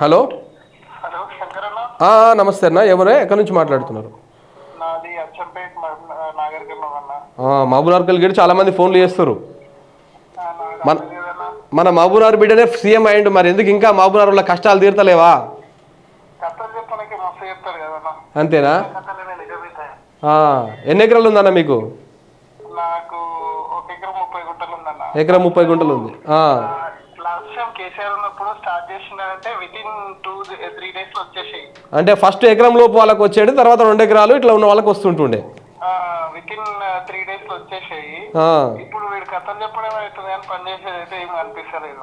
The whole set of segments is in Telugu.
హలో? నమస్తే అన్న. ఎవరే? ఎక్కడి నుంచి మాట్లాడుతున్నారు? మహబూబ్నగర్ కలిగి చాలా మంది ఫోన్లు చేస్తారు. మన- మన మహబూబ్నగర్ బిడ్డనే సీఎం అయ్యిండు. మరి ఎందుకు ఇంకా మహబూబ్నగర్లో కష్టాలు తీర్తలేవా? అంతేనా? ఎన్ని ఎకరాలు ఉందన్న మీకు? ఎకరం ముప్పై గుంటలు ఉంది. కేసీఆర్ ఉన్నప్పుడు స్టార్ట్ చేసిందంటే విత్ ఇన్ టూ త్రీ డేస్లో వచ్చేసాయి. అంటే ఫస్ట్ ఎకరం లోపు వాళ్ళకి వచ్చేది తర్వాత రెండు ఎకరాలు ఇట్లా ఉన్న వాళ్ళకి వస్తుంటుండే. విత్ ఇన్ త్రీ డేస్లో వచ్చేసాయి. ఇప్పుడు వీడు కథలు చెప్పడం అవుతుంది కానీ పని చేసేది అయితే ఏమి అనిపిస్తలేదు.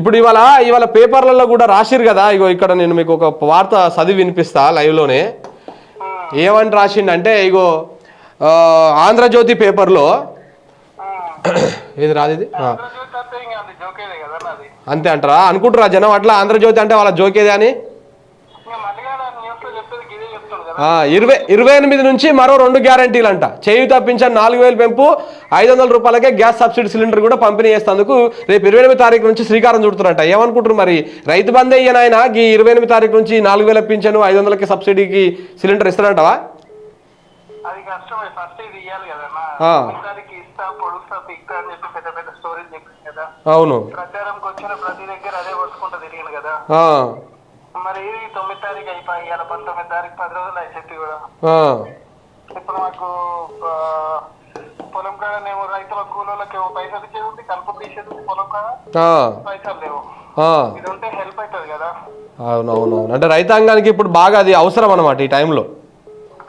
ఇప్పుడు ఇవాళ ఇవాళ పేపర్లలో కూడా రాసిరు కదా ఇగో ఇక్కడ నేను మీకు ఒక వార్త చదివి వినిపిస్తా లైవ్లోనే. ఏమని రాసిండంటే ఇగో ఆంధ్రజ్యోతి పేపర్లో. ఏది రాదు ఇది ఆ. ఆంధ్రజ్యోతి అంటే ఇంకా అది జోకేదే కదన్న అది అంతే అంటారా? అనుకుంటారా జనం అట్లా ఆంధ్రజ్యోతి అంటే వాళ్ళ జోకేది అని? ఇరవై ఇరవై ఎనిమిది నుంచి మరో రెండు గ్యారంటీలు అంట చేయి తప్పించని నాలుగు వేలు పెంపు ఐదు వందల రూపాయలకే గ్యాస్ సబ్సిడీ సిలిండర్ కూడా పంపిణీ చేస్తేందుకు రేపు ఇరవై ఎనిమిది తారీఖు నుంచి శ్రీకారం చుడుతున్నారంట. ఏమనుకుంటారు మరి? రైతు బంద్ అయ్యాను ఆయన ఈ ఇరవై ఎనిమిది తారీఖు నుంచి నాలుగు వేల పింఛను ఐదు వందలకి సబ్సిడీకి సిలిండర్ ఇస్తారంటవా? ఇస్తా పొడుస్తా పిక్తా అని చెప్పి పెద్ద పెద్ద స్టోరీలు చెప్పింది కదా. అవును. ప్రచారంకి వచ్చిన ప్రతి దగ్గర అదే పట్టుకుంటూ తిరిగింది కదా. మరి ఇది తొమ్మిది తారీఖు అయిపోయి ఇవాళ పంతొమ్మిది తారీఖు పది రోజులు అయి చెప్పి కూడా. ఇప్పుడు మాకు పొలం కాడనేమో రైతుల కూలీలకి ఏమో పైసలు ఇచ్చేది ఉంది కలుపు తీసేది ఉంది పొలం కాడ. ఆ, పైసలు లేవు. ఇది ఉంటే హెల్ప్ అవుతుంది కదా. అంటే రైతాంగానికి ఇప్పుడు బాగా అది అవసరం అనమాట ఈ టైంలో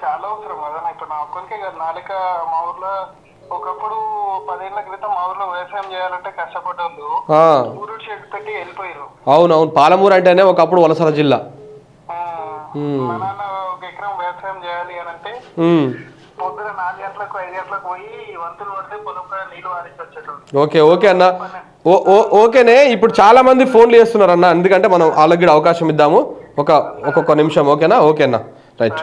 చాలా అవసరం కదా ఇప్పుడు నా ఒక్కరికే కదా నాలుక మా ఊర్లో ఒకప్పుడు పదేళ్ళ క్రితం మా ఊర్లో వ్యవసాయం చేయాలంటే కష్టపడ్డోళ్ళు ఊరు వెళ్ళిపోయారు అవును అవును పాలమూరు అంటేనే ఒకప్పుడు వలసల జిల్లా. మా నాన్న ఒక ఎకరం వ్యవసాయం చేయాలి అని అంటే. పొద్దున నాలుగు గంటలకు ఐదు గంటలకు పోయి వంతులు పడితే పొలం కాడ నీళ్ళు వారించి వచ్చేటోళ్ళు. ఓకే ఓకే అన్న. ఓకేనే ఇప్పుడు చాలా మంది ఫోన్లు చేస్తున్నారు అన్న ఎందుకంటే మనం వాళ్ళకి అవకాశం ఇద్దాము. ఒక ఒక్కొక్క నిమిషం ఓకేనా? ఓకే అన్న. రైట్.